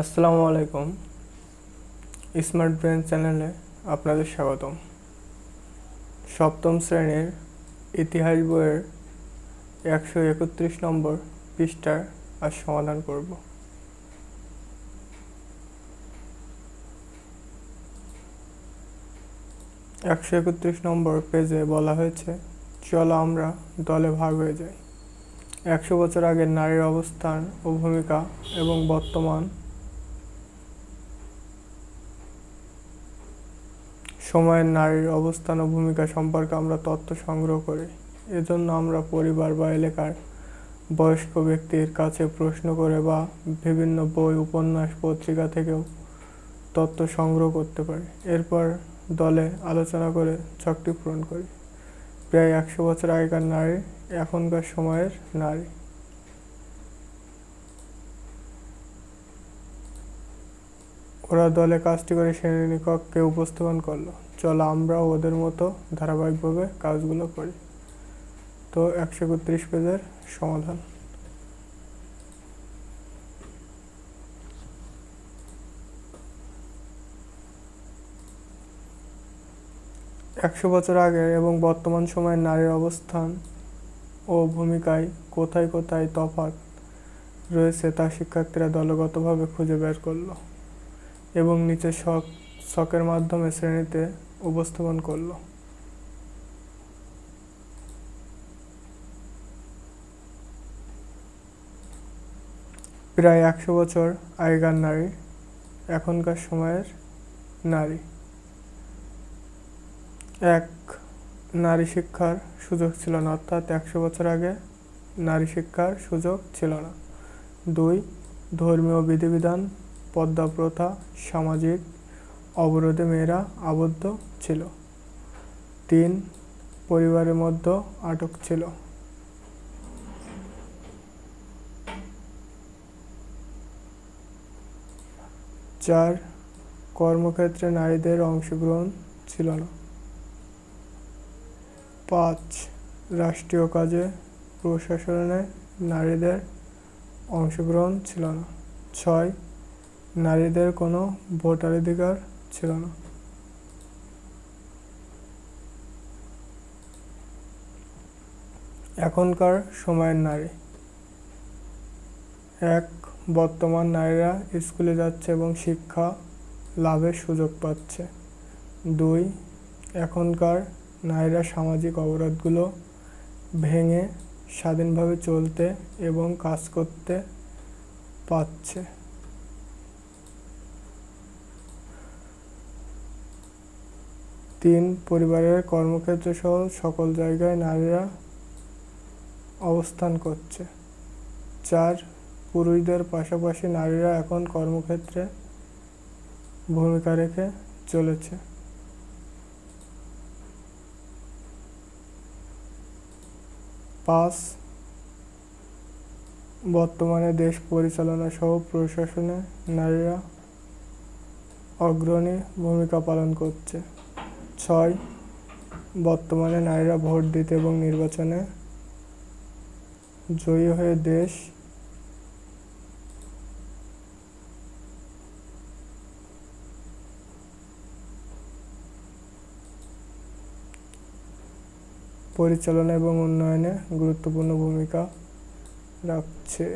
আসসালামু আলাইকুম। Smart brain চ্যানেলে আপনাদের স্বাগতম। সপ্তম শ্রেণির ইতিহাস বইয়ের একশো একত্রিশ নম্বর পৃষ্ঠার আজ সমাধান করব। একশো একত্রিশ নম্বর পেজে বলা হয়েছে, চলো আমরা দলে ভাগ হয়ে যাই। একশো বছর আগে নারীর অবস্থান ও ভূমিকা এবং বর্তমান সময়ের নারীর অবস্থান ও ভূমিকা সম্পর্কে আমরা তথ্য সংগ্রহ করি। এজন্য আমরা পরিবার বা এলাকার বয়স্ক ব্যক্তির কাছে প্রশ্ন করে বা বিভিন্ন বই, উপন্যাস, পত্রিকা থেকেও তথ্য সংগ্রহ করতে পারি। এরপর দলে আলোচনা করে ছকটি পূরণ করি। প্রায় একশো বছর আগেকার নারী, এখনকার সময়ের নারী। ওরা দলে কাজটি করে শ্রেণীকক্ষে উপস্থাপন করল। চলো আমরা ওদের মতো ধারাবাহিকভাবে কাজগুলো করি। তো একশো একত্রিশ পেজের সমাধান। একশো বছর আগে এবং বর্তমান সময়ে নারীর অবস্থান ও ভূমিকায় কোথায় কোথায় তফাৎ রয়েছে তা শিক্ষার্থীরা দলগতভাবে খুঁজে বের করল এবং নিচে শখ, শখের মাধ্যমে শ্রেণীতে উপস্থাপন করল। প্রায় একশো বছর আগেকার নারী, এখনকার সময়ের নারী। এক নারী শিক্ষার সুযোগ ছিল না, অর্থাৎ একশো বছর আগে নারী শিক্ষার সুযোগ ছিল না। দুই, ধর্মীয় বিধিবিধান, পদ্মা প্রথা, সামাজিক অবরোধে মেয়েরা আবদ্ধ ছিল। তিন, পরিবারের মধ্যে আটক ছিল। চার, কর্মক্ষেত্রে নারীদের অংশগ্রহণ ছিল না। পাঁচ, রাষ্ট্রীয় কাজে প্রশাসনে নারীদের অংশগ্রহণ ছিল না। ছয়, নারীদের কোনো ভোটাধিকার না। এখনকার সময়ের নারী। এক বর্তমান নারীরা স্কুলে যাচ্ছে এবং শিক্ষা লাভের সুযোগ পাচ্ছে। দুই, এখনকার নারীরা সামাজিক অবরোধগুলো ভেঙে স্বাধীনভাবে চলতে এবং কাজ করতে পারছে। তিন পরিবারের কর্মক্ষেত্র সহ সকল জায়গায় নারীরা অবস্থান করছে। চার, পুরুষদের পাশাপাশি নারীরা এখন কর্মক্ষেত্রে ভূমিকা রেখে চলেছে। পাঁচ, বর্তমানে দেশ পরিচালনা সহ প্রশাসনে নারীরা অগ্রণী ভূমিকা পালন করছে। ছয়, বর্তমানে নারীরা ভোট দিতে এবং নির্বাচনে জয়ী হয়ে দেশ পরিচালনা এবং উন্নয়নে গুরুত্বপূর্ণ ভূমিকা রাখছে।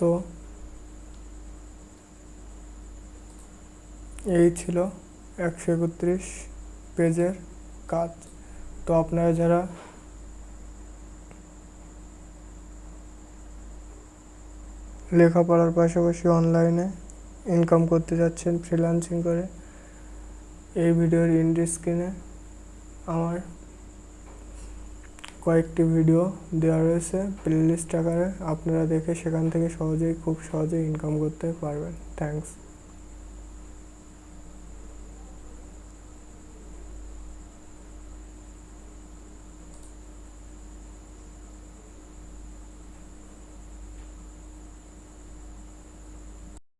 তো এই ছিল একশো একত্রিশ পেজের কাজ। তো আপনারা যারা লেখাপড়ার পাশাপাশি অনলাইনে ইনকাম করতে যাচ্ছেন ফ্রিল্যান্সিং করে, এই ভিডিওর ইন্ড স্ক্রিনে আমার কয়েকটি ভিডিও দেওয়া রয়েছে। প্লেলিস্ট আকারে আপনারা দেখে সেখান থেকে সহজেই, খুব সহজেই ইনকাম করতে পারবেন। থ্যাংকস